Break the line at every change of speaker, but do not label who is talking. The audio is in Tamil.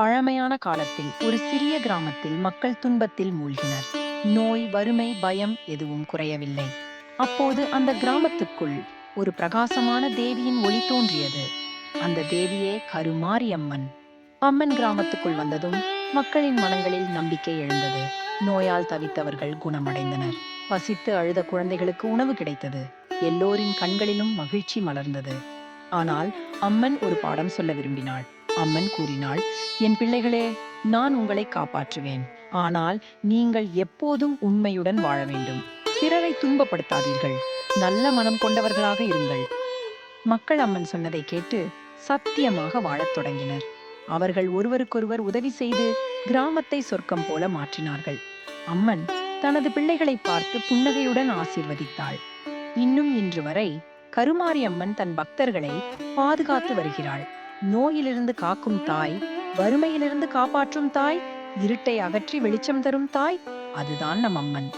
பழமையான காலத்தில் ஒரு சிறிய கிராமத்தில் மக்கள் துன்பத்தில் மூழ்கினர். நோய் வறுமை பயம் எதுவும் குறையவில்லை. அப்போது அந்த கிராமத்துக்குள் ஒரு பிரகாசமான தேவியின் ஒளி தோன்றியது. அந்த தேவியே கருமாரியம்மன். அம்மன் கிராமத்துக்குள் வந்ததும் மக்களின் மனங்களில் நம்பிக்கை எழுந்தது. நோயால் தவித்தவர்கள் குணமடைந்தனர். பசித்து அழுத குழந்தைகளுக்கு உணவு கிடைத்தது. எல்லோரின் கண்களிலும் மகிழ்ச்சி மலர்ந்தது. ஆனால் அம்மன் ஒரு பாடம் சொல்ல விரும்பினாள். அம்மன் கூறினாள் என் பிள்ளைகளே நான் உங்களை காப்பாற்றுவேன். ஆனால் நீங்கள் எப்போதும் உண்மையுடன் வாழ வேண்டும். பிறரை துன்பப்படுத்தாதீர்கள். நல்ல மனம் கொண்டவர்களாக இருங்கள். மக்கள் அம்மன் சொன்னதை கேட்டு சத்தியமாக வாழத் தொடங்கினர். அவர்கள் ஒருவருக்கொருவர் உதவி செய்து கிராமத்தை சொர்க்கம் போல மாற்றினார்கள். அம்மன் தனது பிள்ளைகளை பார்த்து புன்னகையுடன் ஆசிர்வதித்தாள். இன்னும் இன்று வரை கருமாரி அம்மன் தன் பக்தர்களை பாதுகாத்து வருகிறாள். நோயிலிருந்து காக்கும் தாய் வறுமையிலிருந்து காப்பாற்றும் தாய் இருட்டை அகற்றி வெளிச்சம் தரும் தாய் அதுதான் நம் அம்மன்.